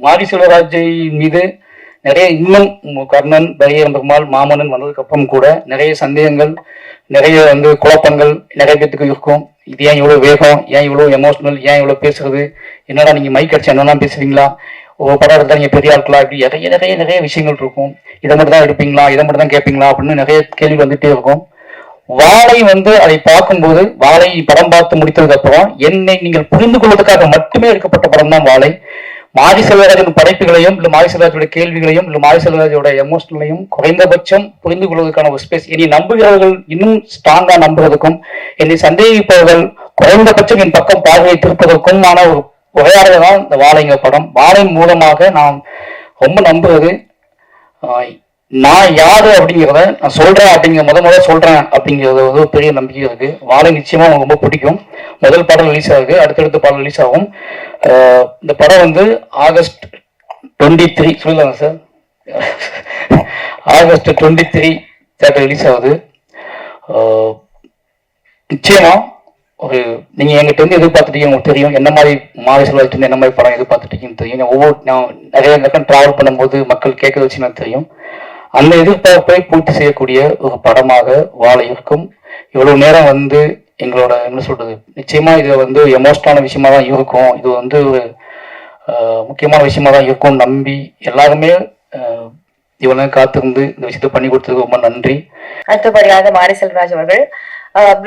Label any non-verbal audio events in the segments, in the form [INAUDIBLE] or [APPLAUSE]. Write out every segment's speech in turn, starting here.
மாரி செல்வராஜை மீது நிறைய இன்னும் கர்ணன் பரியன் பெருமாள் மாமன்னன் வந்ததுக்கு அப்புறம் கூட நிறைய சந்தேகங்கள் நிறைய வந்து குழப்பங்கள் நிறைய பேத்துக்கு இருக்கும். இது ஏன் இவ்வளவு வேகம்? ஏன் இவ்வளவு எமோஷனல் ஏன் இவ்வளவு பேசுறது? என்னடா நீங்க மைக் அடிச்சு என்னெல்லாம் பேசுவீங்களா ஒரு படம் எடுத்தா நீங்க பெரிய ஆட்களா இப்படி நிறைய நிறைய நிறைய விஷயங்கள் இருக்கும். இதை மட்டும் தான் எடுப்பீங்களா? இதை மட்டும் தான் கேட்பீங்களா அப்படின்னு நிறைய கேள்வி வந்துட்டே இருக்கும். வாழை வந்து அதை பார்க்கும்போது வாழை படம் பார்த்து முடித்ததுக்கு அப்புறம் என்னை நீங்கள் புரிந்து கொள்வதற்காக மட்டுமே எடுக்கப்பட்ட படம் தான் வாழை. மாரி செல்வராஜின் படைப்புகளையும் இல்லை மாரி செல்வராஜோட கேள்விகளையும் இல்லை மாரி செல்வராஜோட எமோஷனலையும் குறைந்தபட்சம் புரிந்து கொள்வதற்கான ஒரு ஸ்பேஸ் இனி நம்புகிறவர்கள் இன்னும் ஸ்ட்ராங்கா நம்புவதற்கும் என்னை சந்தேகிப்பவர்கள் குறைந்தபட்சம் என் பக்கம் பார்வையை திருப்பதற்குமான ஒரு உரையாடல் தான் இந்த வாழைங்க படம். வாழை மூலமாக நாம் ரொம்ப நம்புவது நான் யாரு அப்படிங்கிறத நான் சொல்றேன் அப்படிங்கிற முத முதல் சொல்றேன் அப்படிங்கிறது வந்து ஒரு பெரிய நம்பிக்கை இருக்கு. வாழை நிச்சயமா அவங்க ரொம்ப பிடிக்கும். முதல் பாடல் ரிலீஸ் ஆகுது அடுத்தடுத்த பாடல் ரிலீஸ் ஆகும். இந்த படம் வந்து ஆகஸ்ட் டுவெண்ட்டி த்ரீ சொல்லலாங்க sir August twenty three theatre release ஆகுது நிச்சயமா ஒரு நீங்க எங்கிட்ட இருந்து எதிர்பார்த்துட்டீங்க உங்களுக்கு தெரியும் என்ன மாதிரி மாலை செல்வத்திலிருந்து என்ன மாதிரி படம் எதிர்பார்த்துட்டீங்கன்னு தெரியும். ஒவ்வொரு நான் நிறைய நேரம் டிராவல் பண்ணும்போது மக்கள் கேட்க வச்சு எனக்கு தெரியும். அந்த எதிர்பார்ப்பை பூர்த்தி செய்யக்கூடிய ஒரு படமாக வாழ இருக்கும். இவ்வளவு நேரம் வந்து எங்களோட என்ன சொல்றது நிச்சயமா இது வந்து எமோஷனலான விஷயமா தான் இருக்கும். இது வந்து ஒரு முக்கியமான விஷயமா தான் இருக்கும் நம்பி எல்லாருமே இவ்வளவு காத்திருந்து இந்த விஷயத்தை பண்ணி கொடுத்ததுக்கு ரொம்ப நன்றி. அடுத்தபடியாக மாரி செல்வராஜ் அவர்கள்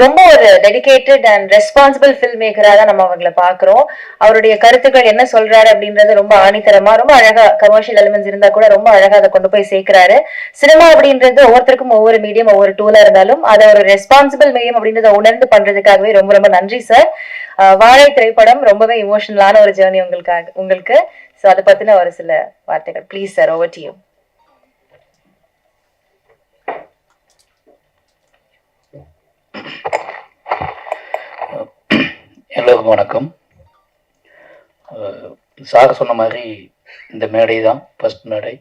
ரொம்ப ஒரு டெடிக்கேட்டட் அண்ட் ரெஸ்பான்சிபிள் ஃபில்ம் மேக்கரா தான் நம்ம அவங்களை பாக்குறோம் அவருடைய கருத்துக்கள் என்ன சொல்றாரு அப்படின்றது ரொம்ப ஆணித்தரமா ரொம்ப அழகா கமர்ஷியல் எலிமெண்ட்ஸ் இருந்தா கூட ரொம்ப அழகா அதை கொண்டு போய் சேர்க்கிறாரு. சினிமா அப்படின்றது ஒவ்வொருத்தருக்கும் ஒவ்வொரு மீடியம் ஒவ்வொரு டூலா இருந்தாலும் அதை ஒரு ரெஸ்பான்சிபிள் மீடியம் அப்படின்றத உணர்ந்து பண்றதுக்காகவே ரொம்ப ரொம்ப நன்றி சார் வாழை திரைப்படம் ரொம்பவே இமோஷனலான ஒரு ஜேர்னி உங்களுக்காக உங்களுக்கு. ஸோ அதை பத்தின ஒரு சில வார்த்தைகள். ப்ளீஸ் சார் ஓவர் டு எல்லோருக்கும் வணக்கம். சார் சொன்ன மாதிரி இந்த மேடை தான் ஃபர்ஸ்ட் மேடை.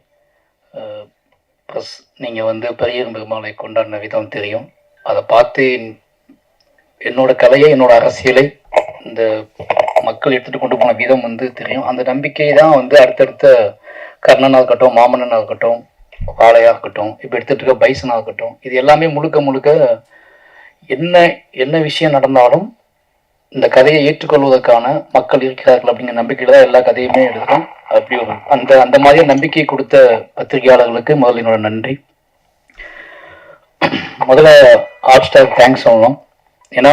ப்ளஸ் நீங்கள் வந்து பெரிய பெருமாளை கொண்டாடின விதம் தெரியும். அதை பார்த்து என்னோடய என்னோட கலையை என்னோட அரசியலை இந்த மக்கள் எடுத்துகிட்டு கொண்டு போன விதம் வந்து தெரியும். அந்த நம்பிக்கை தான் வந்து அடுத்தடுத்த கர்ணனாக இருக்கட்டும் மாமன்னனாக இருக்கட்டும் வாழையாக இருக்கட்டும் இப்போ எடுத்துகிட்டு இருக்க பைசனாக இருக்கட்டும் இது எல்லாமே முழுக்க முழுக்க என்ன என்ன விஷயம் நடந்தாலும் இந்த கதையை ஏற்றுக்கொள்வதற்கான மக்கள் இருக்கிறார்கள் அப்படிங்கிற நம்பிக்கையில தான் எல்லா கதையுமே எடுக்கும் அப்படி ஒரு அந்த அந்த மாதிரியே நம்பிக்கை கொடுத்த பத்திரிகையாளர்களுக்கு முதல்ல என்னோட நன்றி. முதல்ல ஹாட் ஸ்டார் தேங்க்ஸ் சொல்லணும். ஏன்னா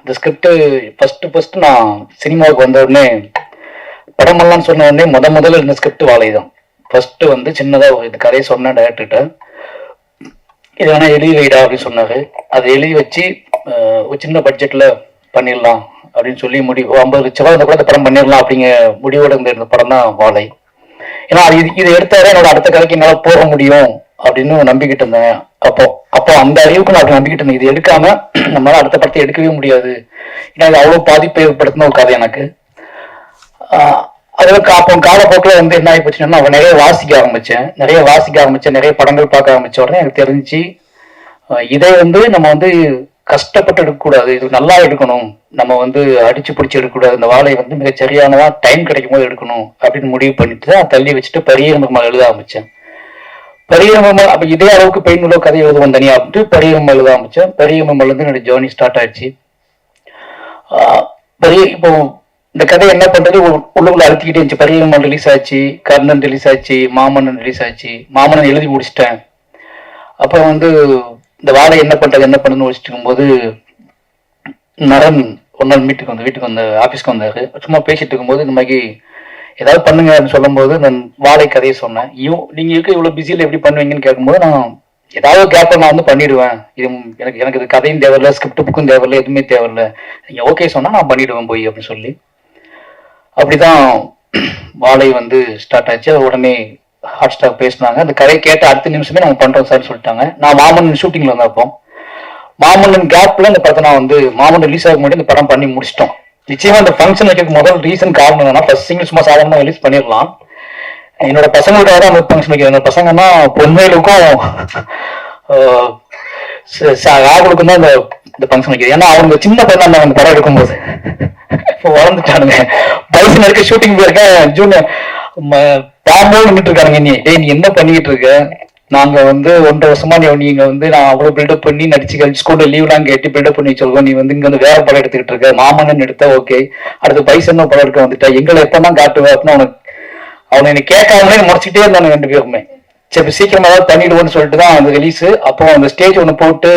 இந்த ஸ்கிரிப்ட் ஃபர்ஸ்ட் ஃபர்ஸ்ட் நான் சினிமாவுக்கு வந்த உடனே படமெல்லாம் சொன்ன உடனே முத முதல்ல இந்த ஸ்கிரிப்ட் வாழை தான் ஃபர்ஸ்ட் வந்து சின்னதாக ஒரு இந்த கதையை சொன்னேன் டேரக்டர்கிட்ட இது வேணா எழுதி வைடா அப்படின்னு சொன்னாரு. அதை எழுதி வச்சு ஒரு சின்ன பட்ஜெட்ல பண்ணிடலாம் அப்படின்னு சொல்லி முடிவு ஐம்பது லட்ச ரூபா கூட இந்த படம் பண்ணிடலாம் அப்படிங்கிற முடிவோட இருந்த இந்த படம் தான் வாழை. ஏன்னா அது இது இது எடுத்தாலே என்னோட அடுத்த கதைக்கு என்னால் போக முடியும் அப்படின்னு நம்பிக்கிட்டு இருந்தேன். அப்போ அப்போ அந்த அறிவுக்கு நான் அப்படி நம்பிக்கிட்டு இருந்தேன். இது எடுக்காம [CLEARS THROAT] நம்மளால அடுத்த படத்தை எடுக்கவே முடியாது. ஏன்னா இது அவ்வளோ பாதிப்பை ஏற்படுத்தின ஒரு கதை எனக்கு. அதுக்கு அப்போ காலப்போக்கில் வந்து என்ன ஆகி போச்சுன்னா அவன் நிறைய வாசிக்க ஆரம்பிச்சேன். நிறைய வாசிக்க ஆரம்பிச்சேன். நிறைய படங்கள் பார்க்க ஆரம்பிச்ச உடனே எனக்கு தெரிஞ்சு இதை வந்து நம்ம வந்து கஷ்டப்பட்டு எடுக்கக்கூடாது. இது நல்லா எடுக்கணும். நம்ம வந்து அடிச்சு பிடிச்சி எடுக்கக்கூடாது. இந்த வாழை வந்து மிக சரியானதா டைம் கிடைக்கும் போது எடுக்கணும் அப்படின்னு முடிவு பண்ணிட்டு தான் தள்ளி வச்சுட்டு பெரிய எழுத ஆரம்பிச்சேன். பெரிய அப்போ இதே அளவுக்கு பெயினுள்ள கதை எழுதுவோம் தனியாக அப்படின்ட்டு பெரிய எழுத ஆரம்பிச்சேன். பெரிய வந்து என்னோட ஜேர்னி ஸ்டார்ட் ஆயிடுச்சு. பெரிய இப்போ இந்த கதை என்ன பண்றது? உ- உள்ளுக்குள்ள அழுத்திக்கிட்டே இருந்துச்சு. பரிகமன் ரிலீஸ் ஆச்சு கர்ணன் ரிலீஸ் ஆச்சு மாமன்னன் ரிலீஸ் ஆச்சு. மாமன்னன் எழுதி முடிச்சிட்டேன். அப்புறம் வந்து இந்த வாழை என்ன பண்றது என்ன பண்ணுன்னு வச்சுட்டு இருக்கும்போது நரன் ஒரு நாள் வீட்டுக்கு வந்து வீட்டுக்கு வந்த ஆபீஸ்க்கு வந்தாரு. சும்மா பேசிட்டு இருக்கும்போது இந்த மாதிரி ஏதாவது பண்ணுங்க அப்படின்னு சொல்லும்போது நான் வாழை கதையை சொன்னேன். இவ் நீங்க இருக்க இவ்வளவு பிஸியில் எப்படி பண்ணுவீங்கன்னு கேட்கும்போது நான் ஏதாவது கேப்ப நான் வந்து பண்ணிடுவேன். இது எனக்கு எனக்கு இது கதையும் தேவையில்ல ஸ்கிரிப்ட் புக்கும் தேவையில்ல எதுவுமே தேவையில்லை. நீங்க ஓகே சொன்னா நான் பண்ணிடுவேன் போய் அப்படின்னு சொல்லி. அப்படிதான் வாழை வந்து ஸ்டார்ட் ஆச்சு. உடனே ஹாட் ஸ்டார் பேசினாங்க. அந்த கதையை கேட்ட அடுத்த நிமிஷமே நம்ம பண்றோம் சார் சொல்லிட்டாங்க. நான் மாமன் ஷூட்டிங்ல வந்தப்போ மாமன்னன் கேப்ல இந்த படத்தை நான் வந்து மாமன் ரிலீஸ் ஆக முன்னாடி இந்த படம் பண்ணி முடிச்சிட்டோம். நிச்சயமா அந்த ஃபங்க்ஷன் வைக்கிறதுக்கு முதல் ரீசன் காரணம் என்னன்னா ஃபர்ஸ்ட் சிங்கிள் சும்மா சாதாரணமா ரிலீஸ் பண்ணிடலாம். என்னோட பசங்களோட தான் அந்த ஃபங்க்ஷன் வைக்கிறேன் என்னோட பசங்கன்னா பொன்மையிலுக்கும் ராகுலுக்கும் தான் இந்த இந்த ஃபங்க்ஷன் வைக்கிறது. ஏன்னா அவங்க சின்ன பையன் அந்த படம் எடுக்கும்போது. இப்போ வளர்ந்துட்டானுங்க. பைசன் இருக்க ஷூட்டிங் போயிருக்கேன் ஜூன் பாம்போடு நின்றுட்டு இருக்காங்க நீ டேய் நீ என்ன பண்ணிட்டு இருக்க? நாங்க வந்து ஒன்றரை வருஷமா நீ நீங்க வந்து நான் அவ்வளவு பில்டப் பண்ணி நடிச்சு கழிச்சு ஸ்கூல்ல லீவ்லாம் கேட்டு பில்டப் பண்ணி சொல்லுவோம் நீ வந்து இங்க வந்து வேற படம் எடுத்துக்கிட்டு இருக்க. மாமன்னு எடுத்த ஓகே அடுத்து பைசன் படம் எடுக்க வந்துட்டா. எங்களை எப்பதான் காட்டுவேன் அப்படின்னு அவனுக்கு அவனை என்னை கேட்காமலே முடிச்சுட்டே இருந்தானு ரெண்டு பேருமே. சரி சீக்கிரமா ஏதாவது பண்ணிடுவோம்னு சொல்லிட்டு தான் அந்த ரிலீஸ் அப்போ அந்த ஸ்டேஜ் ஒன்று போட்டு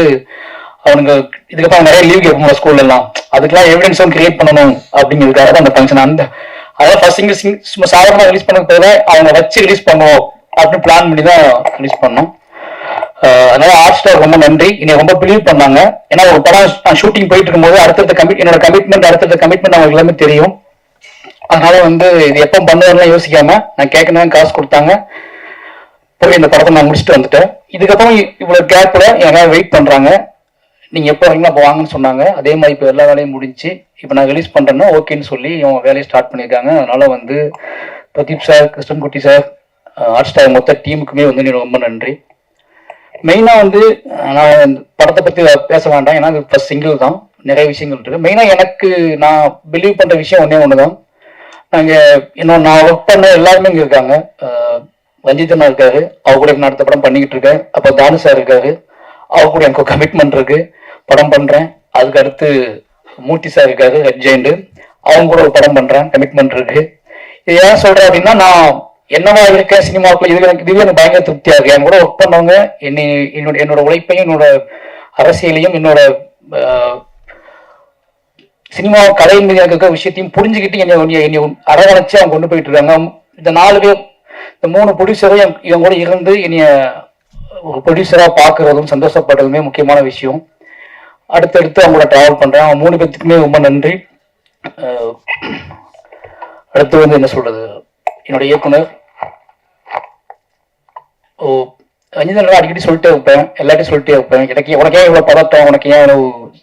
அவனுங்க இதுக்கப்புறம் நிறைய லீவ் கேட்போம் ஸ்கூல்ல எல்லாம் அதுக்கெல்லாம் எவிடன்ஸ் கிரியேட் பண்ணணும் அப்படிங்கிறதுக்காக தான் அந்த ஃபங்க்ஷன் அந்த அதாவது ஃபர்ஸ்ட் சிங்கிள் சிங் சும்மா சாதாரண ரிலீஸ் பண்ண போதே அவங்க வச்சு ரிலீஸ் பண்ணுவோம் அப்படின்னு பிளான் பண்ணி தான் ரிலீஸ் பண்ணோம். அதனால ஆர்ட் ஸ்டார் ரொம்ப நன்றி. என்னை ரொம்ப பிலீவ் பண்ணாங்க. ஏன்னா ஒரு படம் ஷூட்டிங் போயிட்டு இருக்கும்போது அடுத்தடுத்த கமிட் என்னோட கமிட்மெண்ட் அடுத்தடுத்த கமிட்மெண்ட் அவங்களுக்கு எல்லாமே தெரியும். அதனால வந்து இது எப்போ பண்ணுவாருலாம் யோசிக்காம நான் கேட்கணும் காசு கொடுத்தாங்க. போய் இந்த படத்தை நான் முடிச்சுட்டு வந்துட்டேன். இதுக்கப்புறம் இவ்வளவு கேப்ல யாராவது வெயிட் பண்றாங்க. நீங்கள் எப்போ வரீங்களோ அப்போ வாங்கன்னு சொன்னாங்க. அதே மாதிரி இப்போ எல்லா வேலையும் முடிஞ்சு இப்போ நான் ரிலீஸ் பண்ணுறேன்னா ஓகேன்னு சொல்லி இவங்க வேலையை ஸ்டார்ட் பண்ணியிருக்காங்க. அதனால் வந்து Pradeep sir Krishnankutty sir art star மொத்த டீமுக்குமே வந்து நீ ரொம்ப நன்றி. மெயினாக வந்து நான் படத்தை பற்றி பேச வேண்டாம். ஏன்னா அது ஃபஸ்ட் சிங்கிள் தான். நிறைய விஷயங்கள் இருக்குது மெயினாக எனக்கு நான் பிலீவ் பண்ணுற விஷயம் ஒன்றே ஒன்று தான் நாங்கள் இன்னும் நான் ஒர்க் பண்ண எல்லாருமே இங்கே இருக்காங்க. அஹ், ரஞ்சித் அண்ணா இருக்காரு. அவர் கூட நான் அடுத்த படம் பண்ணிக்கிட்டு இருக்கேன். அப்போ தானு சார் இருக்காரு. அவர் கூட எனக்கு கமிட்மெண்ட் இருக்கு. படம் பண்றேன். அதுக்கு அடுத்து மூர்த்தி சார் இருக்காரு ரெட் அவங்க கூட ஒரு படம் பண்றேன். கமிட்மெண்ட் இருக்கு. இது ஏன் சொல்றேன் அப்படின்னா நான் என்னவா இருக்கேன் சினிமாவுக்குள்ள இது எனக்கு இதுவே எனக்கு பயங்கர திருப்தியா இருக்கு. என் கூட ஒர்க் பண்ணவங்க என்னை என்னோட என்னோட உழைப்பையும் என்னோட அரசியலையும் என்னோட சினிமா கலை மீது எனக்கு இருக்கிற விஷயத்தையும் புரிஞ்சுக்கிட்டு என்னை என்னை- என்னை அரவணைச்சு அவங்க கொண்டு போயிட்டு இருக்காங்க. இந்த நாலு பேர் இந்த மூணு ப்ரொடியூசரும் இவங்க கூட இருந்து என்னைய ஒரு ப்ரொடியூசராக பார்க்குறதும் சந்தோஷப்படுறதுமே முக்கியமான விஷயம். அடுத்தடுத்து அவங்கள ட்ராவல் பண்ணுறேன் அவங்க மூணு பேத்துக்குமே ரொம்ப நன்றி. அடுத்து வந்து என்ன சொல்கிறது என்னோட இயக்குனர். ஓ ரஞ்சிதன் அடிக்கடி சொல்லிட்டே இருப்பேன். எல்லாத்தையும் சொல்லிட்டே இருப்பேன். எனக்கு உனக்கு ஏன் இவ்வளோ பதட்டம் உனக்கு ஏன் இவ்வளோ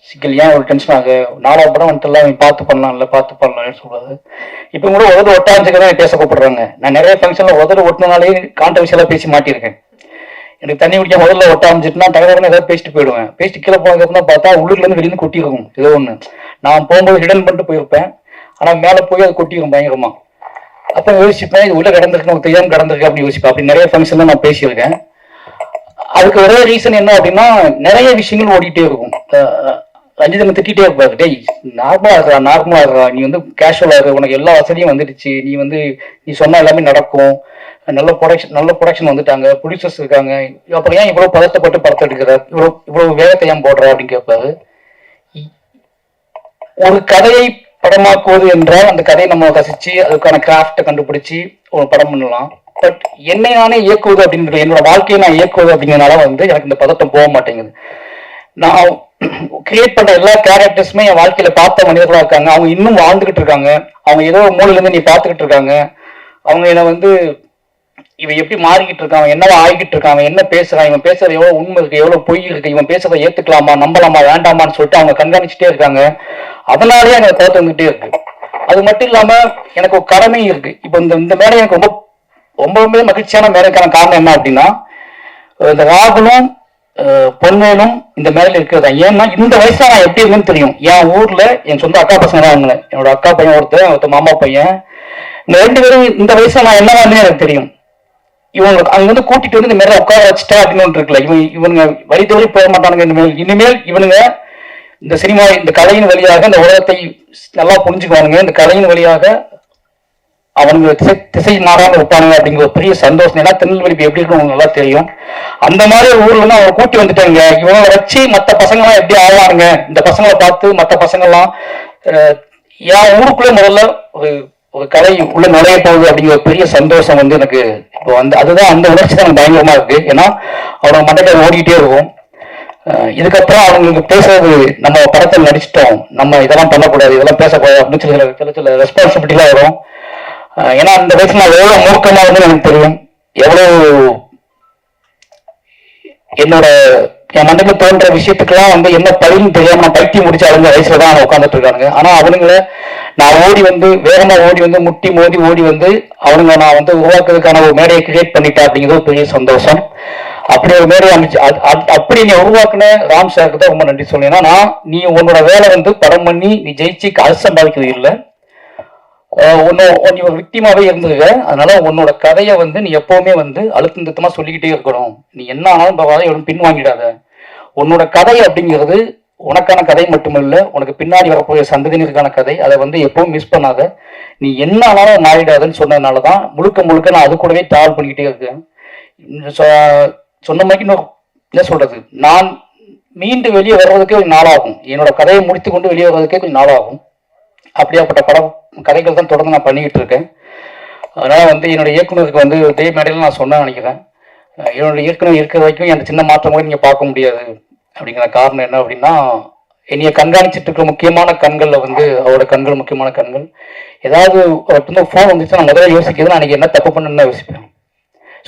சிக்கல் ஏன் ஒரு டென்ஷன் ஆகு நாலாவது படம் வந்துட்டுலாம் அவன் பார்த்து பண்ணலாம்ல பார்த்து பண்ணலாம்னு சொல்றது. இப்போ கூட உதடு ஒட்டாஞ்சுக்கு தான் பேச கூப்பிடுறாங்க. நான் நிறைய ஃபங்க்ஷனில் உதடு ஒட்டினாலே கான்ட்ரவர்ஷியலாக பேசி மாட்டியிருக்கேன். எனக்கு தண்ணி குடிக்க முதல்ல ஒட்ட ஆரம்பிச்சிட்டுனா டகரன்னு ஏதாவது பேசிட்டு போயிடுவேன். பேசிட்டு கீழே போனதுக்கு பார்த்தா உள்ளூர்லேருந்து வெளியே வெளியிருந்து கொட்டிருக்கும் ஏதோ ஒன்று நான் போகும்போது ஹிடன் பண்ணிட்டு போயிருப்பேன். ஆனால் மேலே போய் அது கொட்டிரும் பயங்கரமா. அப்போ யோசிப்பேன் இது உள்ள கிடந்திருக்கு தெரியாமல் கிடந்திருக்கு அப்படின்னு யோசிப்பேன். அப்படி நிறைய ஃபங்க்ஷன்ல நான் பேசியிருக்கேன். அதுக்கு ஒரே ரீசன் என்ன அப்படின்னா நிறைய விஷயங்கள் ஓடிட்டே இருக்கும். அஞ்சு ரஞ்சிதன் திட்டிகிட்டே இருப்பாரு. டேய் நார்மலா இருக்கா நார்மலா இருக்கா நீ வந்து கேஷுவலா இருக்க உனக்கு எல்லா வசதியும் வந்துடுச்சு. நீ வந்து நீ சொன்ன எல்லாமே நடக்கும். நல்ல ப்ரொடக்ஷன் நல்ல ப்ரொடக்ஷன் வந்துட்டாங்க. ப்ரொடியூசர்ஸ் இருக்காங்க. அப்புறம் ஏன் இவ்வளவு பதட்டப்பட்டு படத்தை எடுக்கிற? இவ்வளவு இவ்வளவு வேகத்தை ஏன் போடுற அப்படின்னு கேட்பாரு. ஒரு கதையை படமாக்குவது என்றால் அந்த கதையை நம்ம ரசிச்சு அதுக்கான கிராஃப்டை கண்டுபிடிச்சு ஒரு படம் பண்ணலாம். பட் என்னை நானே இயக்குவது அப்படின்றது என்னோட வாழ்க்கையை நான் இயக்குவது அப்படிங்கிறனால வந்து எனக்கு இந்த பதட்டம் போக மாட்டேங்குது. நான் கிரியேட் பண்ற எல்லா கேரக்டர்ஸுமே என் வாழ்க்கையில பார்த்த மனிதர்களா இருக்காங்க. அவங்க இன்னும் வாழ்ந்துகிட்டு இருக்காங்க. அவங்க ஏதோ ஒரு இருந்து நீ பார்த்துக்கிட்டு இருக்காங்க. அவங்க என்னை வந்து இவன் எப்படி மாறிக்கிட்டு இருக்கான்? என்னவா ஆகிக்கிட்டு இருக்கான்? என்ன பேசுறான்? இவன் பேசுறது எவ்வளவு உண்மை இருக்கு? எவ்வளவு பொய் இருக்கு? இவன் பேசுறதை ஏத்துக்கலாமா? நம்பலாமா? வேண்டாமான்னு சொல்லிட்டு அவங்க கண்காணிச்சுட்டே இருக்காங்க. அதனாலேயே எனக்கு கோத்தம் வந்துட்டே இருக்கு. அது மட்டும் இல்லாம எனக்கு ஒரு கடமை இருக்கு. இப்போ இந்த இந்த மேடை எனக்கு ரொம்ப ரொம்பவுமே மகிழ்ச்சியான மேடைக்கான காரணம் என்ன அப்படின்னா இந்த ராகுலும் அஹ், பொன்வேலும் இந்த மேடையில் இருக்கிறதா? ஏன்னா இந்த வயசுல நான் எப்படி இருக்குன்னு தெரியும். என் ஊர்ல என் சொந்த அக்கா பசங்க தான் என்னோட அக்கா பையன் ஒருத்தர் ஒருத்தர் மாமா பையன். இந்த ரெண்டு பேரும் இந்த வயசுல நான் என்னவான்னு எனக்கு தெரியும். இவங்க அங்க வந்து கூட்டிட்டு வந்து இந்த மாதிரி உட்கார வச்சுட்டா அப்படின்னு ஒன்று இருக்குல்ல. இவன் இவனுங்க வழி தவறி போக மாட்டானுங்க இனிமேல். இனிமேல் இவனுங்க இந்த சினிமா இந்த கலையின் வழியாக இந்த உலகத்தை நல்லா புரிஞ்சுக்குவானுங்க. இந்த கலையின் வழியாக அவனுங்க திசை திசை மாறாம இருப்பானுங்க அப்படிங்கிற ஒரு பெரிய சந்தோஷம். ஏன்னா திருநெல்வேலி எப்படி இருக்கும் நல்லா தெரியும். அந்த மாதிரி ஊர்ல இருந்து அவங்க கூட்டி வந்துட்டாங்க. இவங்களை வச்சு மற்ற பசங்க எப்படி ஆவானுங்க இந்த பசங்களை பார்த்து மற்ற பசங்கள்லாம் என் ஊருக்குள்ள முதல்ல ஒரு ஒரு கலை உள்ள நுழைய போகுது அப்படிங்கிற பெரிய சந்தோஷம் வந்து எனக்கு இப்போ வந்து அதுதான் அந்த உணர்ச்சி தான் எனக்கு பயங்கரமா இருக்கு. ஏன்னா அவங்க மண்டல ஓடிக்கிட்டே இருக்கும். இதுக்கப்புறம் அவங்களுக்கு பேசுறது நம்ம படத்தில் நடிச்சிட்டோம். நம்ம இதெல்லாம் பண்ணக்கூடாது இதெல்லாம் பேசக்கூடாது அப்படின்னு சொல்லி சில சில சில ரெஸ்பான்சிபிலிட்டிலாம் வரும். ஏன்னா அந்த வயசுல நான் எவ்வளவு மூர்க்கமா வந்து எனக்கு தெரியும். எவ்வளவு என்னோட என் மண்டல தோன்ற விஷயத்துக்கெல்லாம் வந்து என்ன பதிலும் தெரியாம நான் பைத்தியம் முடிச்சு அவங்க வயசுல தான் உட்காந்துட்டு இருக்காங்க ஆனா அவனுங்கள நான் ஓடி வந்து வேகமா ஓடி வந்து முட்டி மோதி ஓடி வந்து அவனுங்க நான் வந்து உருவாக்குறதுக்கான ஒரு மேடையை கிரியேட் பண்ணிட்டேன் அப்படிங்கிறது ஒரு பெரிய சந்தோஷம். அப்படி ஒரு மேடையை அமைச்சு அது- அப்படி நீ உருவாக்குன ராம் சாருக்கு தான் ரொம்ப நன்றி சொன்னேன்னா நான் நீ உன்னோட வேலை வந்து படம் பண்ணி நீ ஜெயிச்சு காசு சம்பாதிக்கிறது இல்லை. நீ ஒரு விக்டிமாவே இருந்திருக்க. அதனால உன்னோட கதையை வந்து நீ எப்பவுமே வந்து அழுத்தம் திருத்தமா சொல்லிக்கிட்டே இருக்கணும். நீ என்ன ஆனாலும் பரவாயில்ல எவ்வளவு பின்வாங்கிடாத. உன்னோட கதை அப்படிங்கிறது உனக்கான கதை மட்டுமல்ல உனக்கு பின்னாடி வரக்கூடிய சந்ததியினருக்கான கதை. அதை வந்து எப்பவும் மிஸ் பண்ணாத. நீ என்ன ஆனாலும் நாளிடாதுன்னு சொன்னதுனால தான் முழுக்க முழுக்க நான் அது கூடவே டிராவல் பண்ணிக்கிட்டே இருக்கேன். சொ- சொன்ன மாதிரி இன்னும் என்ன சொல்றது? நான் மீண்டு வெளியே வர்றதுக்கே கொஞ்சம் நாளாகும். என்னோட கதையை முடித்து கொண்டு வெளியே வர்றதுக்கே கொஞ்சம் நாளாகும். அப்படியாப்பட்ட படம் கதைகள் தான் தொடர்ந்து நான் பண்ணிக்கிட்டு இருக்கேன். அதனால் வந்து என்னோட இயக்குனருக்கு வந்து இதே மேடையில் நான் சொன்னேன் நினைக்கிறேன். என்னோட இயக்குனர் இருக்கிற வரைக்கும் அந்த சின்ன மாற்றம் கூட நீங்கள் பார்க்க முடியாது. அப்படிங்கிற காரணம் என்ன அப்படின்னா என்னைய கண்காணிச்சிட்டு இருக்கிற முக்கியமான கண்களில் வந்து அவரோட கண்கள் முக்கியமான கண்கள். ஏதாவது ஒருத்தங்க ஃபோன் வந்துச்சுன்னா நான் முதல்ல யோசிக்கிறது நான் அன்னைக்கு என்ன தப்பு பண்ணுன்னு யோசிப்பேன்.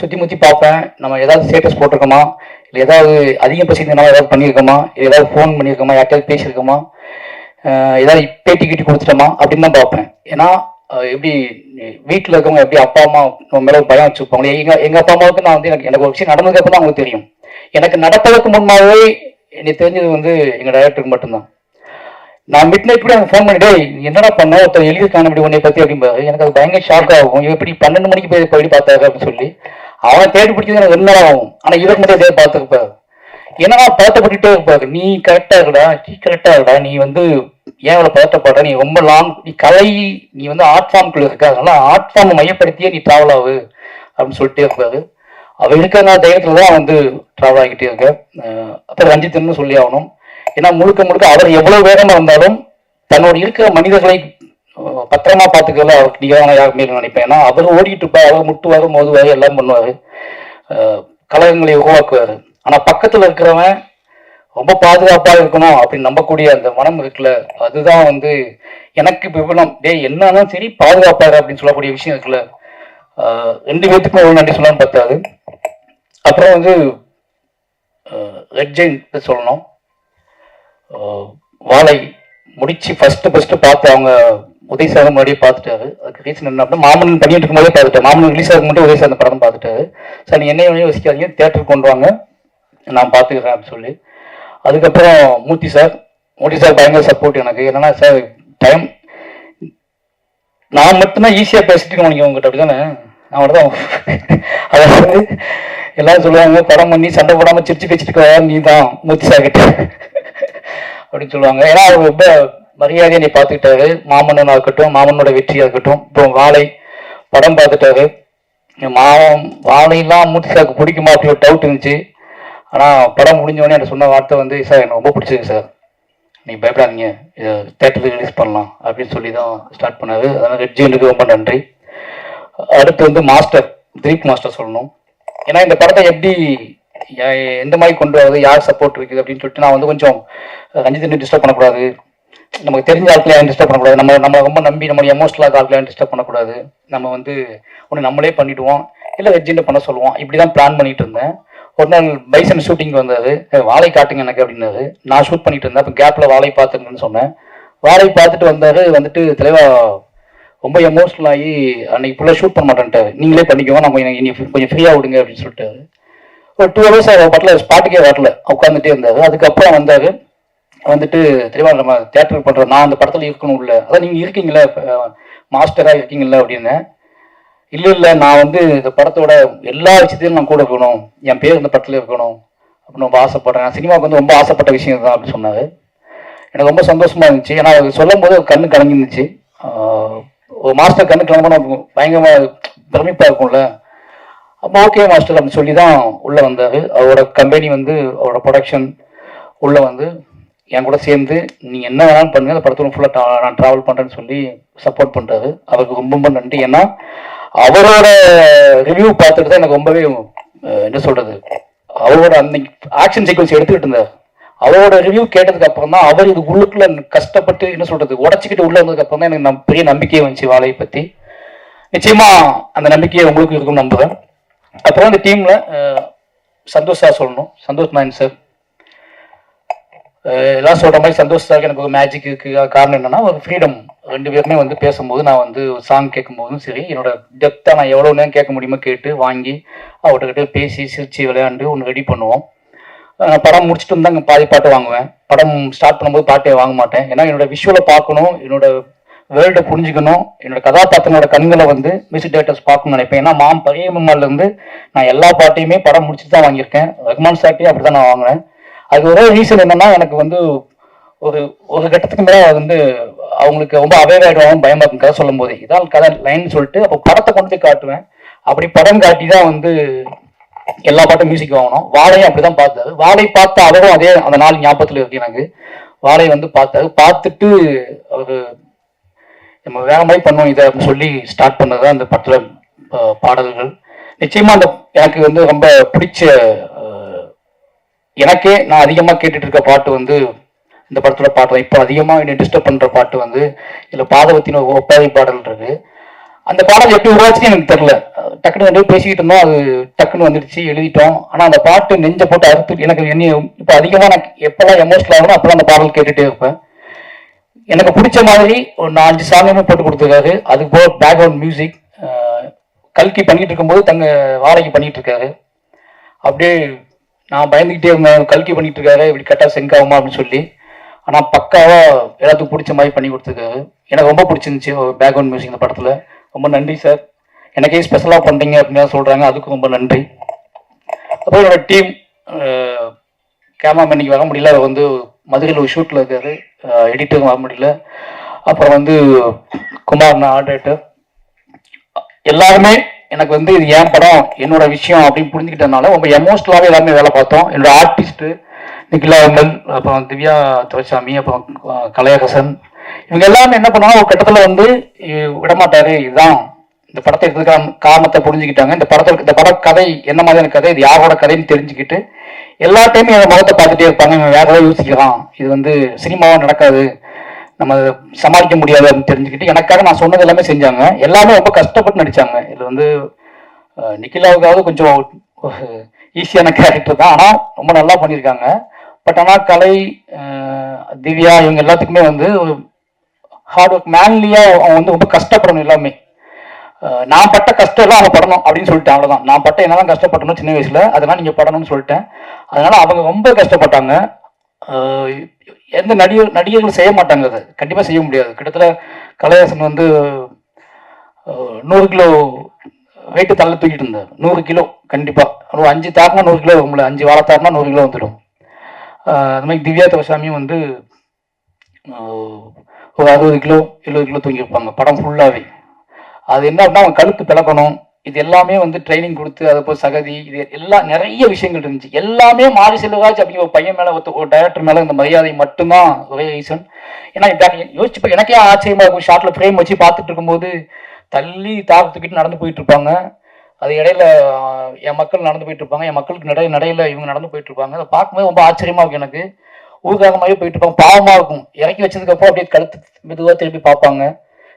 சுற்றி முற்றி பார்ப்பேன் நம்ம ஏதாவது ஸ்டேட்டஸ் போட்டிருக்கோமா? இல்லை ஏதாவது அதிகம் பசங்க ஏதாவது பண்ணியிருக்கோமா? இல்லை ஏதாவது ஃபோன் பண்ணியிருக்கோமா? யார்கிட்டயாவது பேசியிருக்கோமா? ஏதாவது பேட்டி கீட்டி கொடுத்துட்டோமா? அப்படின்னு தான் பார்ப்பேன். ஏன்னா எப்படி வீட்டில் இருக்கவங்க எப்படி அப்பா அம்மா நம்ம மேலே ஒரு பயம் வச்சுருப்பாங்களே எங்கள் எங்கள் அப்பா அம்மாவுக்கு நான் வந்து எனக்கு எனக்கு ஒரு விஷயம் நடந்ததுக்கப்புறம் தான் அவங்களுக்கு தெரியும். எனக்கு நடப்பதற்கு முன்பாகவே எனக்கு தெரிஞ்சது வந்து எங்கள் டைரக்டருக்கு மட்டும்தான். நான் மிட் நைட் கூட எனக்கு ஃபோன் பண்ணிட்டு என்னடா பண்ண? ஒருத்தர் எழுதியிருக்கான இப்படி உன்னை பற்றி அப்படிம்பாரு எனக்கு அது பயங்கர ஷாக் ஆகும். இவன் இப்படி பன்னெண்டு மணிக்கு போய் போய் பார்த்தாரு அப்படின்னு சொல்லி. அவனை தேடி பிடிச்சது எனக்கு ரெண்டு நேரம் ஆகும்? ஆனால் இவருக்கு மட்டும் இதே பார்த்துருப்பாரு என்னடா பதட்டப்பட்டுட்டே இருப்பாரு நீ கரெக்டாக இருக்கடா நீ கரெக்டாக இருக்கடா நீ வந்து ஏன் இவ்வளவு பதட்டப்படுற? நீ ரொம்ப லாங் நீ கலை நீ வந்து ஆர்ட் ஃபார்ம்குள்ள இருக்க. அதனால ஆர்ட் ஃபார்மை மையப்படுத்தியே நீ ட்ராவல் ஆகு அப்படின்னு சொல்லிட்டே இருப்பாரு. அவர் இருக்கிற தைரியத்தில் தான் வந்து ட்ராவல் ஆகிட்டே இருக்கேன் அப்புறம் ரஞ்சித்னு சொல்லி ஆகணும். ஏன்னா முழுக்க முழுக்க அவர் எவ்வளவு வேகமா இருந்தாலும் தன்னோட இருக்கிற மனிதர்களை பத்திரமா பார்த்துக்கல. அவருக்கு நிகரான யாருமே நினைப்பேன். ஏன்னா அவர் ஓடிட்டு இருப்பார். அவர் முட்டுவார் மோதுவார் எல்லாம் பண்ணுவார். கழகங்களை கலகங்களை உருவாக்குவாரு. ஆனா பக்கத்துல இருக்கிறவன் ரொம்ப பாதுகாப்பா இருக்கணும் அப்படின்னு நம்பக்கூடிய அந்த மனம் இருக்குல்ல அதுதான் வந்து எனக்கு விபணம் டேய் என்னன்னாலும் சரி பாதுகாப்பாரு அப்படின்னு சொல்லக்கூடிய விஷயம் இருக்குல்ல. ரெண்டு பேத்துக்கும் ஒரு நன்றி சொல்லான்னு பார்த்தாது அப்புறம் வந்து ரெட் சொல்லணும். வாழை முடிச்சு ஃபஸ்ட்டு ஃபஸ்ட்டு பார்த்து அவங்க உதய் சார் முன்னாடியே பார்த்துட்டாரு. அதுக்கு ரீசன் என்ன அப்படின்னா மாமன் பண்ணிட்டு இருக்கும்போதே பார்த்துட்டேன் மாமன் ரிலீஸ் ஆகும் மட்டும் உதய் சார் அந்த படம் பார்த்துட்டாரு. சார் நீ என்ன யோசிக்காதீங்க. தேட்டருக்கு கொண்டு வாங்க. நான் பார்த்துக்கிறேன் அப்படின்னு சொல்லி. அதுக்கப்புறம் மூர்த்தி சார் மூர்த்தி சார் பயங்கர சப்போர்ட் எனக்கு. என்னன்னா சார் டைம் நான் மட்டும்தான் ஈஸியாக பேசிட்டு இருக்கேன். நீங்கள் அப்படி தானே நான் மட்டும் தான் அதாவது எல்லாரும் சொல்லுவாங்க படம் பண்ணி சண்டை போடாமல் சிரிச்சு பேசிட்டு நீ தான் மூச்சு சார் அப்படின்னு சொல்லுவாங்க. ஏன்னா அவர் ரொம்ப மரியாதையை நீ பார்த்துக்கிட்டாரு. மாமன்னனாக இருக்கட்டும் மாமனோட வெற்றியா இருக்கட்டும். இப்போ வாழை படம் பார்த்துட்டாரு. மாமன் வாழையெல்லாம் மூர்த்தி சாக்கு பிடிக்குமா அப்படி ஒரு டவுட் இருந்துச்சு. ஆனால் படம் முடிஞ்சோடனே எனக்கு சொன்ன வார்த்தை வந்து சார் எனக்கு ரொம்ப பிடிச்சிருக்கு சார் நீ பயப்படாதீங்க. இதை ரிலீஸ் பண்ணலாம். அப்படின்னு சொல்லி தான் ஸ்டார்ட் பண்ணாரு. அதனால் ரெட் ரொம்ப நன்றி. அடுத்து வந்து மாஸ்டர் திலீப் மாஸ்டர் சொல்லணும். ஏன்னா இந்த படத்தை எப்படி எந்த மாதிரி கொண்டு வரது யார் சப்போர்ட் இருக்குது அப்படின்னு சொல்லிட்டு நான் வந்து கொஞ்சம் ரஞ்சித் டிஸ்டர்ப் பண்ணக்கூடாது. நமக்கு தெரிஞ்ச ஆட்களை யாரும் டிஸ்டர்ப் பண்ணக்கூடாது. நம்ம நம்ம ரொம்ப நம்பி நம்மளுடைய எமோஷனலாக ஆட்களை யாரும் டிஸ்டர்ப் பண்ணக்கூடாது. நம்ம வந்து ஒன்று நம்மளே பண்ணிவிடுவோம் இல்லை வெஜ்ஜின்னு பண்ண சொல்லுவோம். இப்படி தான் பிளான் பண்ணிட்டு இருந்தேன். ஒரு நாள் பைசன் ஷூட்டிங் வந்தது. வாழை காட்டுங்க எனக்கு அப்படின்னாரு. நான் ஷூட் பண்ணிட்டு இருந்தேன். அப்போ கேப்பில் வாழை பார்த்துருங்கன்னு சொன்னேன். வாழை பார்த்துட்டு வந்தார். வந்துட்டு தெளிவாக ரொம்ப எமோஷ்னல் ஆகி அன்னைக்கு ஃபுல்லாக ஷூட் பண்ண மாட்டேன்ட்டாரு. நீங்களே பண்ணிக்கோங்க நம்ம இனி கொஞ்சம் ஃப்ரீயாக விடுங்க அப்படின்னு சொல்லிட்டாரு. ஒரு டூ ஹவர்ஸ் பட்டில் ஸ்பாட்டுக்கே வரல. உட்காந்துட்டே இருந்தாரு. அதுக்கப்புறம் வந்தார். வந்துட்டு தெளிவா நம்ம தேட்டருக்கு பண்றோம் நான் அந்த படத்தில் இருக்கணும் இல்லை. அதான் நீங்கள் இருக்கீங்களா மாஸ்டராக இருக்கீங்கல்ல அப்படின்னு. இல்லை இல்லை நான் வந்து இந்த படத்தோட எல்லா விஷயத்தையும் நான் கூட இருக்கணும். என் பேர் இந்த படத்தில் இருக்கணும். அப்படின்னு ரொம்ப ஆசைப்படுறேன். நான் சினிமாவுக்கு வந்து ரொம்ப ஆசைப்பட்ட விஷயம் தான் அப்படின்னு சொன்னார். எனக்கு ரொம்ப சந்தோஷமாக இருந்துச்சு. ஏன்னா அவர் சொல்லும் போது கண்ணு கலங்கிருந்துச்சு. ஒரு மாஸ்டர் கண்ணு கலங்கினா பயங்கரமா பிரமிப்பா இருக்கும்ல. அப்போ ஓகே மாஸ்டர் அப்படின்னு சொல்லி தான் உள்ள வந்தாரு. அவரோட கம்பெனி வந்து அவரோட ப்ரொடக்ஷன் உள்ள வந்து என் கூட சேர்ந்து நீங்கள் என்ன வேணாலும் பண்ணுங்க அந்த படத்துல ஃபுல்லா நான் டிராவல் பண்றேன்னு சொல்லி சப்போர்ட் பண்றாரு. அவருக்கு ரொம்ப ரொம்ப நன்றி. ஏன்னா அவரோட ரிவ்யூ பார்த்துட்டு தான் எனக்கு ரொம்பவே என்ன சொல்றது அவரோட அன்னைக்கு ஆக்ஷன் சீக்வன்ஸ் எடுத்துக்கிட்டு இருந்தார். அவரோட ரிவ்யூ கேட்டதுக்கு அப்புறம் தான் அவர் இது உள்ளுக்குள்ள கஷ்டப்பட்டு என்ன சொல்றது உடச்சிக்கிட்டு உள்ள வந்ததுக்கு அப்புறம் தான் எனக்கு பெரிய நம்பிக்கையை வந்துச்சு வாழையை பத்தி. நிச்சயமா அந்த நம்பிக்கையை உங்களுக்கு இருக்கும் நம்புறேன் அப்புறம் இந்த டீம்ல சந்தோஷ் சார் சொல்லணும். சந்தோஷ் நாயன் சார் எல்லாம் சொல்ற மாதிரி சந்தோஷ் சாருக்கு எனக்கு ஒரு மேஜிக் காரணம் என்னன்னா ஒரு ஃப்ரீடம் ரெண்டு பேருமே வந்து பேசும்போது நான் வந்து சாங் கேட்கும்போதும் சரி என்னோட டெப்த்தாக நான் எவ்வளோ நேரம் கேட்க முடியுமோ கேட்டு வாங்கி அவர்கிட்ட பேசி சிரிச்சு விளையாண்டு ஒன்று ரெடி பண்ணுவோம். படம் முடிச்சுட்டு வந்து அங்கே பாதி பாட்டு வாங்குவேன். படம் ஸ்டார்ட் பண்ணும்போது பாட்டே வாங்க மாட்டேன். ஏன்னா என்னோட விஷுவலை பார்க்கணும் என்னோட வேர்ல்டை புரிஞ்சுக்கணும் என்னோட கதாபாத்திரனோட கண்களை வந்து மியூசிக் டேரக்டர்ஸ் பார்க்கணும்னு நினைப்பேன். ஏன்னா மாம் பழைய இருந்து நான் எல்லா பாட்டையுமே படம் முடிச்சுட்டு தான் வாங்கியிருக்கேன். ரஹ்மான் சார்ட்டையும் அப்படி தான் நான் வாங்கினேன் அது ஒரே ரீசன் என்னன்னா எனக்கு வந்து ஒரு ஒரு கட்டத்துக்கு மேலே அது வந்து அவங்களுக்கு ரொம்ப அவேர் ஆகிடுவாங்க பயமா இருக்கும் கதை சொல்லும் போது இதான் கதை லைன் சொல்லிட்டு அப்போ படத்தை கொண்டு போய் காட்டுவேன். அப்படி படம் காட்டி தான் வந்து எல்லா பாட்டும் மியூசிக் வாங்கணும். வாழையும் அப்படிதான் பார்த்தாரு. வாழை பார்த்த அவரும் அதே அந்த நாள் ஞாபகத்துல இருக்கு எனக்கு. வாழை வந்து பார்த்தாரு. பார்த்துட்டு அவரு நம்ம வேற மாதிரி பண்ணுவோம் இதை அப்படின்னு சொல்லி ஸ்டார்ட் பண்ணதுதான் அந்த படத்துல பாடல்கள். நிச்சயமா அந்த எனக்கு வந்து ரொம்ப பிடிச்ச எனக்கே நான் அதிகமா கேட்டுட்டு இருக்க பாட்டு வந்து இந்த படத்துல பாட்டு தான். இப்போ அதிகமா என்னை டிஸ்டர்ப் பண்ற பாட்டு வந்து இதுல பாதவத்தின் ஒரு ஒப்பாதை பாடல் இருக்கு. அந்த பாடல் எப்படி உருவாச்சுன்னு எனக்கு தெரியல. டக்குன்னு வந்து பேசிக்கிட்டு இருந்தோம் அது டக்குன்னு வந்துடுச்சு எழுதிட்டோம். ஆனால் அந்த பாட்டு நெஞ்ச போட்டு அறுத்து எனக்கு என்ன இப்போ அதிகமாக நான் எப்போல்லாம் எமோஷனல் ஆகணும் அப்போல்லாம் அந்த பாடல் கேட்டுட்டே இருப்பேன். எனக்கு பிடிச்ச மாதிரி ஒரு நாலஞ்சு சாங்குமே போட்டு கொடுத்துருக்காரு. அதுக்கு போக பேக்ரவுண்ட் மியூசிக் கல்கி பண்ணிட்டு இருக்கும்போது தங்க வாடகை பண்ணிட்டு இருக்காரு. அப்படியே நான் பயந்துக்கிட்டே இருந்தேன் கல்கி பண்ணிட்டு இருக்காரு இப்படி கரெக்டாக செங்காகுமா அப்படின்னு சொல்லி. ஆனால் பக்காவாக எல்லாத்துக்கும் பிடிச்ச மாதிரி பண்ணி கொடுத்துருக்காரு. எனக்கு ரொம்ப பிடிச்சிருந்துச்சி பேக்ரவுண்ட் மியூசிக் இந்த படத்தில். ரொம்ப நன்றி சார் எனக்கே ஸ்பெஷலாக பண்ணுறீங்க அப்படின்னு சொல்கிறாங்க அதுக்கும் ரொம்ப நன்றி. அப்புறம் என்னோட டீம் கேமராமேன் இன்னைக்கு வர முடியல. அவர் வந்து மதுரையில் ஒரு ஷூட்டில் இருக்காரு. எடிட்டரும் வர முடியல. அப்புறம் வந்து குமார் ஆர்டேட்டர் எல்லாருமே எனக்கு வந்து இது ஏன் படம் என்னோட விஷயம் அப்படின்னு புரிஞ்சுக்கிட்டதுனால ரொம்ப எமோஷ்னலாகவே எல்லாமே வேலை பார்த்தோம். என்னோட ஆர்டிஸ்ட்டு நிகிலா அமல் அப்புறம் திவ்யா துரைசாமி அப்புறம் கலையகசன் இவங்க எல்லாமே என்ன பண்ணுவாங்க? ஒரு கட்டத்தில் வந்து விடமாட்டாரு. இதுதான். இந்த படத்தை எடுத்ததுக்கான காரணத்தை புரிஞ்சுக்கிட்டாங்க. இந்த படத்தை இந்த பட கதை என்ன மாதிரியான கதை? இது யாரோட கதைன்னு தெரிஞ்சுக்கிட்டு எல்லா டைமும் என் முகத்தை பார்த்துட்டே இருப்பாங்க. இவன் வேற ஏதாவது யோசிக்கிறான். இது வந்து சினிமாவும் நடக்காது. நம்ம அதை சமாளிக்க முடியாது அப்படின்னு தெரிஞ்சுக்கிட்டு எனக்காக நான் சொன்னது எல்லாமே செஞ்சாங்க. எல்லாமே ரொம்ப கஷ்டப்பட்டு நடிச்சாங்க. இது வந்து நிக்கிலாவுக்காவது கொஞ்சம் ஈஸியான கேரக்டர் தான். ஆனால் ரொம்ப நல்லா பண்ணியிருக்காங்க. பட் ஆனால் கலை திவ்யா இவங்க எல்லாத்துக்குமே வந்து ஹார்ட் ஒர்க் மேன்லியா அவன் வந்து ரொம்ப கஷ்டப்படணும் எல்லாமே. நான் பட்ட கஷ்டம் எல்லாம் அவங்க படணும் அப்படின்னு சொல்லிட்டேன் அவ்வளோதான் நான் பட்ட என்னதான் கஷ்டப்பட்டணும் சின்ன வயசுல அதெல்லாம் நீங்க படணும்னு சொல்லிட்டேன். அதனால அவங்க ரொம்ப கஷ்டப்பட்டாங்க. எந்த நடிகர் நடிகர்கள் செய்ய மாட்டாங்க அதை. கண்டிப்பா செய்ய முடியாது. கிட்டத்தட்ட கலையாசன் வந்து நூறு கிலோ வெயிட்டு தள்ள தூக்கிட்டு இருந்தார். நூறு கிலோ கண்டிப்பா. ஒரு அஞ்சு தாருனா நூறு கிலோ உங்களை அஞ்சு வாழை தாருனா நூறு கிலோ வந்துடும். அது மாதிரி திவ்யா துவசாமியும் வந்து ஒரு அறுபது கிலோ எழுபது கிலோ தூங்கியிருப்பாங்க. படம் ஃபுல்லாகவே அது என்ன அப்படின்னா அவன் கழுத்து பிளக்கணும். இது எல்லாமே வந்து ட்ரைனிங் கொடுத்து அதை போய் சகதி இது எல்லாம் நிறைய விஷயங்கள் இருந்துச்சு. எல்லாமே மாறி செல்வராஜ் அப்படிங்கிற ஒரு பையன் மேல ஒருத்த- ஒரு டைரக்டர் மேல இந்த மரியாதை மட்டும்தான் ஒரே ரீசன் ஏன்னா இப்ப யோசிச்சு எனக்கே ஆச்சரியமா இருக்கும். ஷார்ட்ல ஃப்ரேம் வச்சு பார்த்துட்டு இருக்கும்போது தள்ளி தாக்கத்துக்கிட்டு நடந்து போயிட்டு இருப்பாங்க. அது இடையில என் மக்கள் நடந்து போயிட்டு இருப்பாங்க. என் மக்களுக்கு நடை நடையில இவங்க நடந்து போயிட்டு இருப்பாங்க. அதை பார்க்கும்போது ரொம்ப ஆச்சரியமா இருக்கும் எனக்கு. ஊர்காரமாகவே போயிட்டு இருப்பாங்க பாவமாக இருக்கும். இறக்கி வச்சதுக்கு அப்புறம் அப்படியே கழுத்து மெதுவாக திருப்பி பார்ப்பாங்க.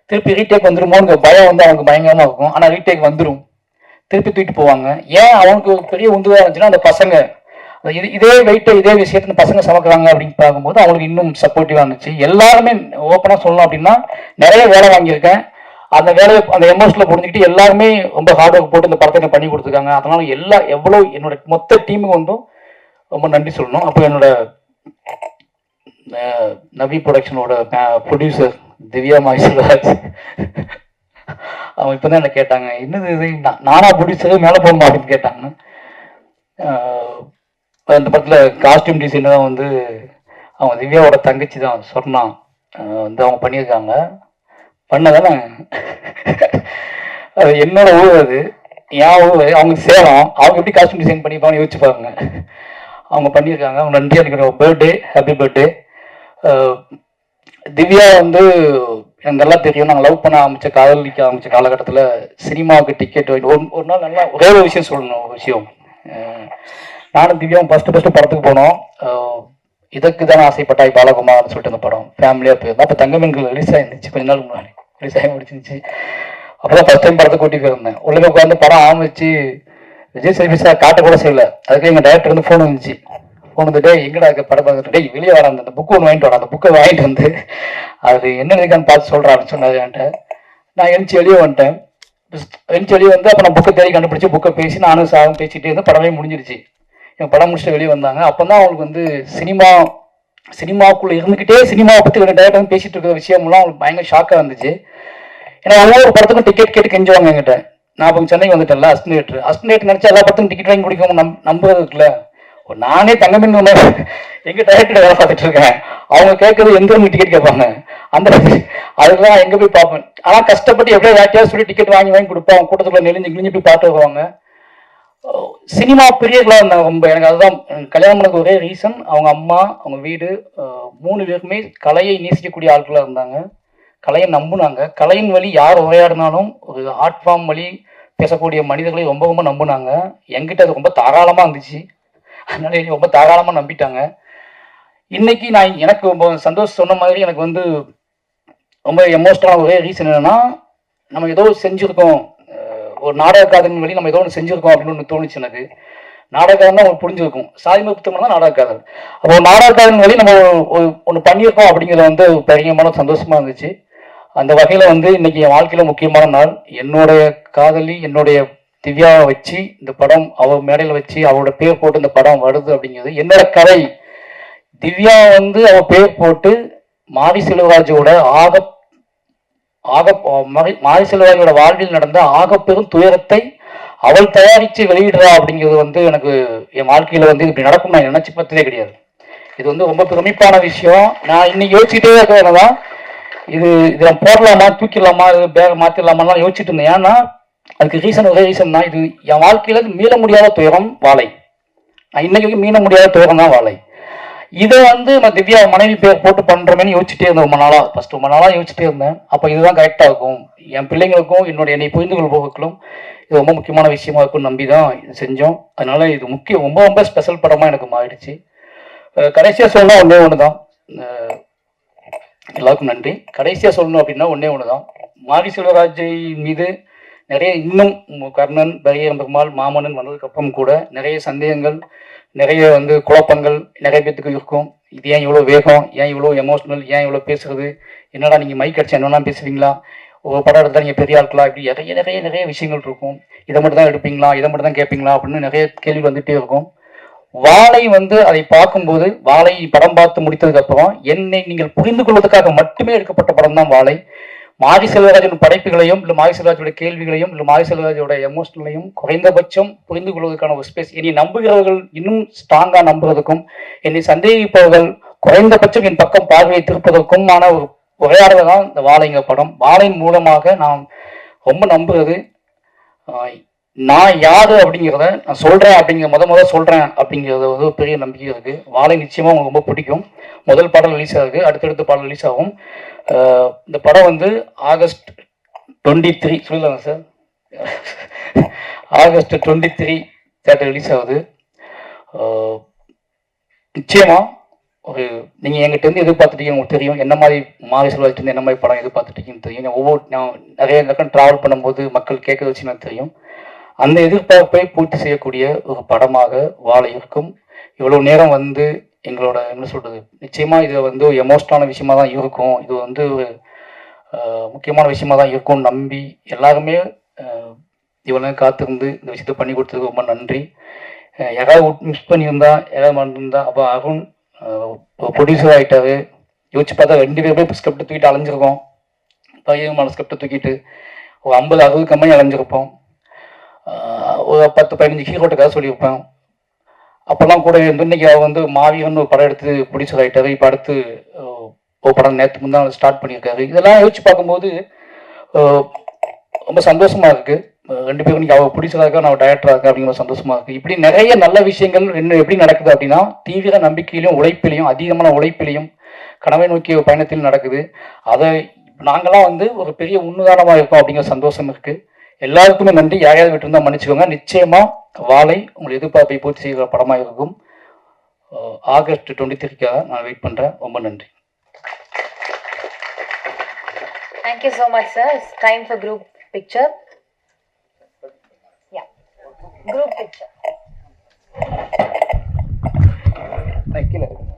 திருப்பி ரீடேக் வந்துருமோங்கிற பயம் வந்து அவங்களுக்கு பயங்கரமாக இருக்கும். ஆனால் ரீடேக் வந்துடும் திருப்பி தூக்கிட்டு போவாங்க. ஏன் அவனுக்கு பெரிய உந்துதாக இருந்துச்சுன்னா அந்த பசங்க இது இதே வெயிட்டை இதே விஷயத்துல பசங்க சமக்குறாங்க அப்படின்னு பார்க்கும்போது அவங்களுக்கு இன்னும் சப்போர்ட்டிவாக இருந்துச்சு. எல்லாருமே ஓப்பனாக சொல்லணும் அப்படின்னா நிறைய வேலை வாங்கியிருக்கேன். அந்த வேலையை அந்த எமோஷனில் புரிஞ்சுக்கிட்டு எல்லாருமே ரொம்ப ஹார்ட் ஒர்க் போட்டு இந்த படத்தை பண்ணி கொடுத்துருக்காங்க. அதனால எல்லா எவ்வளோ என்னோட மொத்த டீமுக்கு வந்தும் ரொம்ப நன்றி சொல்லணும். அப்போ என்னோட நவி ப்ரொடக்ஷனோட ப்ரொடியூசர் திவ்யா மாய்ஸ்வராஜ் அவங்க இப்பதான் என்ன கேட்டாங்க என்னது இது? நானா ப்ரொடியூசர் மேலே போகணுமா? அப்படின்னு கேட்டாங்க. அந்த படத்தில் காஸ்டியூம் டிசைனர் தான் வந்து அவங்க திவ்யாவோட தங்கச்சி தான் சொர்ணா வந்து அவங்க பண்ணியிருக்காங்க. பண்ணதானே? அது என்னோட ஊர் அது. ஏன் ஊர் அவங்க சேலம். அவங்க எப்படி காஸ்டியூம் டிசைன் பண்ணிப்பாங்கன்னு யோசிச்சு பாருங்க. அவங்க பண்ணியிருக்காங்க. அவங்க நன்றி எனக்கு பர்த்டே ஹாப்பி பர்த்டே திவ்யா வந்து எனக்கு நல்லா தெரியும்? நாங்கள் லவ் பண்ண ஆரம்பித்த காதலிக்க ஆரம்பித்த காலகட்டத்தில் சினிமாவுக்கு டிக்கெட் ஒரு ஒரு நாள் நல்லா ஒரே ஒரு விஷயம் சொல்லணும் ஒரு விஷயம். நானும் திவ்யாவும் ஃபஸ்ட்டு ஃபஸ்ட்டு படத்துக்கு போனோம். இதுக்கு தான் ஆசைப்பட்டாய் பாலகுமார்னு சொல்லிட்டு அந்த படம் ஃபேமிலியாக போயிருந்தோம். அப்போ தங்கமீன்கள் ரிலீஸ் ஆயிருந்துச்சு கொஞ்ச நாள் முன்னாடி. ரிலீஸ் ஆகி முடிச்சிருந்துச்சு. அப்பதான் ஃபஸ்ட் டைம் படத்தை கூட்டி போயிருந்தேன். உள்ளே உட்காந்து படம் ஆரம்பிச்சு விஜய் சேவி சார் காட்ட கூட செய்யல. அதுக்கு எங்கள் டேரக்டர் வந்து ஃபோன் வந்துச்சு. ஃபோன் வந்து எங்கடா இருக்க? படம் பார்த்துட்டு வெளியே வர அந்த புக்கு ஒன்று வாங்கிட்டு வர அந்த புக்கை வாங்கிட்டு வந்து அது என்ன இருக்கான்னு பார்த்து சொல்கிறான்னு சொன்னாரு என்கிட்ட. நான் எழுச்சி வெளியே வந்துட்டேன். எழுச்சி வெளியே வந்து அப்போ நான் புக்கை தேடி கண்டுபிடிச்சி புக்கை பேசி நானும் சாகும் பேசிகிட்டே இருந்து படமே முடிஞ்சிருச்சு. என் படம் முடிச்சுட்டு வெளியே வந்தாங்க. அப்போ தான் அவங்களுக்கு வந்து சினிமா சினிமாக்குள்ளே இருந்துக்கிட்டே சினிமாவை பற்றி ஒரு டேரக்டர் பேசிட்டு இருக்கிற விஷயம்லாம் அவங்களுக்கு பயங்கர ஷாக்காக இருந்துச்சு. ஏன்னா ஒவ்வொரு படத்துக்கும் டிக்கெட் கேட்டு கெஞ்சுவாங்க என்கிட்ட. நான் இப்போ சென்னைக்கு வந்துட்டேன்ல அஸ்டினேட்டர் அஸ்டினேட் நினச்சா எல்லா படத்துக்கும் டிக்கெட் வாங்கி குடிக்கும் நம் நம்புறது இருக்குல்ல ஒரு நானே தங்கமின் எங்கள் டைரக்டர் வேலை பார்த்துட்டு இருக்கேன். அவங்க கேட்கறது எந்த டிக்கெட் கேட்பாங்க? அந்த அதுக்கெல்லாம் எங்கே போய் பார்ப்பேன். ஆனால் கஷ்டப்பட்டு எப்படியோ யார்ட்டையாவது சொல்லி டிக்கெட் வாங்கி வாங்கி கொடுப்பேன் அவங்க நெளிஞ்சு கிழிஞ்சு போய் பார்த்து வருவாங்க. சினிமா பிரியர்களா இருந்தாங்க ரொம்ப எனக்கு அதுதான் கல்யாணம் பண்ணது ஒரே ரீசன் அவங்க அம்மா அவங்க வீடு மூணு பேருமே கலையை நேசிக்கக்கூடிய ஆட்களாக இருந்தாங்க. கலையை நம்புனாங்க. கலையின் வழி யார் உரையாடினாலும் ஒரு ஆர்ட் ஃபார்ம் வழி பேசக்கூடிய மனிதர்களை ரொம்ப ரொம்ப நம்புனாங்க. என்கிட்ட அது ரொம்ப தாராளமாக இருந்துச்சு. அதனால ரொம்ப தாராளமாக நம்பிட்டாங்க. இன்னைக்கு நான் எனக்கு ரொம்ப சந்தோஷம் சொன்ன மாதிரி எனக்கு வந்து ரொம்ப எமோஷனலான ஒரே ரீசன் என்னன்னா நம்ம ஏதோ செஞ்சுருக்கோம். ஒரு நாடக காதலின் வழி நம்ம ஏதோ ஒன்று செஞ்சுருக்கோம் அப்படின்னு ஒன்று தோணுச்சு எனக்கு. நாடகம் தான் உங்களுக்கு புரிஞ்சிருக்கும். சாதிம புத்தகம் தான் நாடக காதல் அப்போ நாடக காதலின் வழி நம்ம ஒன்று பண்ணியிருக்கோம் அப்படிங்கிறது வந்து ஒரு பெரியமான சந்தோஷமா இருந்துச்சு. அந்த வகையில வந்து இன்னைக்கு என் வாழ்க்கையில முக்கியமான நாள். என்னுடைய காதலி என்னுடைய திவ்யாவை வச்சு இந்த படம் அவ மேடையில வச்சு அவரோட பேர் போட்டு இந்த படம் வருது அப்படிங்கிறது என்னோட கதை. திவ்யா வந்து அவ பேர் போட்டு மாரி செல்வராஜோட ஆக ஆக மாரி- மாரி செல்வராஜோட வாழ்வில் நடந்த ஆகப்பெரும் துயரத்தை அவள் தயாரித்து வெளியிடுறா அப்படிங்கிறது வந்து எனக்கு என் வாழ்க்கையில வந்து இப்படி நடக்கும் நான் நினைச்சு பார்த்ததே கிடையாது. இது வந்து ரொம்ப பெருமைப்பான விஷயம். நான் இன்னைக்கு யோசிச்சுட்டே இருக்கிறதுதான் இது இதை நான் போடலாமா தூக்கிடலாமா இது பேக மாத்திரலாமாலாம் யோசிச்சுட்டு இருந்தேன். ஏன்னா அதுக்கு ரீசன் ஒரே ரீசன் தான். இது என் வாழ்க்கையில மீள முடியாத துயரம் வாழை. நான் இன்னைக்கு மீள முடியாத துயரம் தான் வாழை. இதை வந்து நான் திவ்யா மனைவி பேர் போட்டு பண்றோமேனு யோசிச்சுட்டே இருந்தேன் ரொம்ப நாளா. ஃபர்ஸ்ட் ரொம்ப நாளா யோசிச்சுட்டே இருந்தேன். அப்ப இதுதான் கரெக்டா இருக்கும். என் பிள்ளைங்களுக்கும் என்னுடைய என்னை புரிந்து கொள்பவர்களும் இது ரொம்ப முக்கியமான விஷயமா இருக்கும்னு நம்பி தான் இது செஞ்சோம். அதனால இது முக்கியம் ரொம்ப ரொம்ப ஸ்பெஷல் படமா எனக்கு மாறிடுச்சு. கடைசியா சொன்னா ஒண்ணே ஒண்ணுதான். எல்லாருக்கும் நன்றி. கடைசியாக சொல்லணும் அப்படின்னா ஒன்றே ஒண்ணுதான். மாரி செல்வராஜை மீது நிறைய இன்னும் கர்ணன் பரியன் பெருமாள் மாமன்னன் வந்ததுக்கப்புறம் கூட நிறைய சந்தேகங்கள் நிறைய வந்து குழப்பங்கள் நிறைய பேத்துக்கு இருக்கும். இது ஏன் இவ்வளோ வேகம்? ஏன் இவ்வளோ எமோஷனல் ஏன் இவ்வளோ பேசுறது? என்னடா நீங்கள் மைக் அடிச்சு என்னென்னா பேசுவீங்களா ஒரு படம் எடுத்தால் நீங்கள் பெரிய ஆட்களா இப்படி நிறைய நிறைய நிறைய விஷயங்கள் இருக்கும். இதை மட்டும் தான் எடுப்பீங்களா? இதை மட்டும் தான் கேட்பீங்களா? அப்படின்னு நிறைய கேள்வி வந்துகிட்டே இருக்கும். வாழை வந்து அதை பார்க்கும்போது வாழை படம் பார்த்து முடித்ததுக்கு அப்புறம் என்னை நீங்கள் புரிந்து கொள்வதற்காக மட்டுமே எடுக்கப்பட்ட படம் தான் வாழை மாரி செல்வராஜன் படைப்புகளையும் இல்லை மாரி செல்வராஜோட கேள்விகளையும் இல்லை மாரி செல்வராஜோட எமோஷனலையும் குறைந்தபட்சம் புரிந்து கொள்வதற்கான ஒரு ஸ்பேஸ் என்னை நம்புகிறவர்கள் இன்னும் ஸ்ட்ராங்காக நம்புவதற்கும் என்னை சந்தேகிப்பவர்கள் குறைந்தபட்சம் என் பக்கம் பார்வையை திருப்பதற்குமான ஒரு உரையாடல் தான் இந்த வாழைங்கிற படம். வாழையின் மூலமாக நான் ரொம்ப நம்புகிறது நான் யாரு அப்படிங்கிறத நான் சொல்றேன் அப்படிங்கிற முத முத சொல்றேன் அப்படிங்கிறது வந்து ஒரு பெரிய நம்பிக்கை இருக்கு. வாழை நிச்சயமா உங்களுக்கு ரொம்ப பிடிக்கும். முதல் பாடல் ரிலீஸ் ஆகுது அடுத்தடுத்த பாடல் ரிலீஸ் ஆகும். இந்த படம் வந்து ஆகஸ்ட் டுவெண்ட்டி த்ரீ சொல்லலாங்க sir August twenty three theatre release ஆகுது. நிச்சயமாக நிச்சயமா ஒரு நீங்க எங்கிட்ட இருந்து எதிர்பார்த்துட்டீங்க உங்களுக்கு தெரியும். என்ன மாதிரி மாறி செல்வாஜ் என்ன மாதிரி படம் எதிர்பார்த்துட்டீங்கன்னு தெரியும். ஒவ்வொரு நான் நிறைய இடத்துல டிராவல் பண்ணும்போது மக்கள் கேட்க வச்சு எனக்கு தெரியும். அந்த எதிர்பார்ப்பை பூர்த்தி செய்யக்கூடிய ஒரு படமாக வாழ இருக்கும். இவ்வளவு நேரம் வந்து எங்களோட என்ன சொல்றது? நிச்சயமா இது வந்து ஒரு எமோஷனலான விஷயமா தான் இருக்கும். இது வந்து ஒரு முக்கியமான விஷயமா தான் இருக்கும்னு நம்பி எல்லாருமே ஆஹ், இவ்வளவு நேரம் காத்திருந்து இந்த விஷயத்தை பண்ணி கொடுத்ததுக்கு ரொம்ப நன்றி. யாராவது மிஸ் பண்ணியிருந்தா யாராவது மறந்துருந்தா அப்போ அருண் ப்ரொடியூசர் ஆகிட்டாரு யோசிச்சு பார்த்தா ரெண்டு பேருமே ஸ்கிரிப்ட் தூக்கிட்டு அலைஞ்சிருக்கோம். பையன் ஸ்கிரிப்டை தூக்கிட்டு ஒரு ஐம்பது அறுபது கம்பெனி அலைஞ்சிருப்போம். ஒரு பத்து பதினஞ்சு ஹீரோட்ட கதை சொல்லியிருப்பேன் அப்போல்லாம் கூட இருந்து இன்னைக்கு அவள் வந்து மாவியன்னு ஒரு படம் எடுத்து பிடிச்ச ஆகிட்டாரு இப்போ அடுத்து ஒரு படம் நேற்று முந்தான் ஸ்டார்ட் பண்ணியிருக்காரு. இதெல்லாம் யோசிச்சு பார்க்கும்போது ரொம்ப சந்தோஷமாக இருக்குது ரெண்டு பேரும் அவள் பிடிச்சதாக இருக்கா நான் டைரக்டரா இருக்கா அப்படிங்கிற சந்தோஷமாக இருக்குது இப்படி நிறைய நல்ல விஷயங்கள் என்ன எப்படி நடக்குது அப்படின்னா தீவிர நம்பிக்கையிலும் உழைப்பிலையும் அதிகமான உழைப்பிலையும் கனவை நோக்கிய பயணத்திலும் நடக்குது. அதை நாங்களாம் வந்து ஒரு பெரிய உன்னுதாரணமா இருக்கோம் அப்படிங்கிற சந்தோஷம் இருக்குது எல்லாருக்குமே நன்றி யாரையாவது விட்டுருந்தா மன்னிச்சுக்கோங்க நிச்சயமா வாழை உங்கள் எதிர்பார்ப்பை பூர்த்தி செய்கிற படமாக இருக்கும் ஆகஸ்ட் டுவெண்ட்டி த்ரீக்காக நான் வெயிட் பண்ணுறேன் ரொம்ப நன்றி Thank you so much, sir. It's time for group picture. Yeah, group picture. Thank you.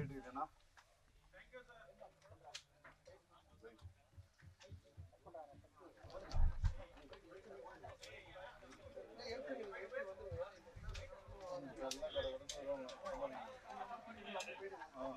Rate ಇದೆನಾ ಹಾಂ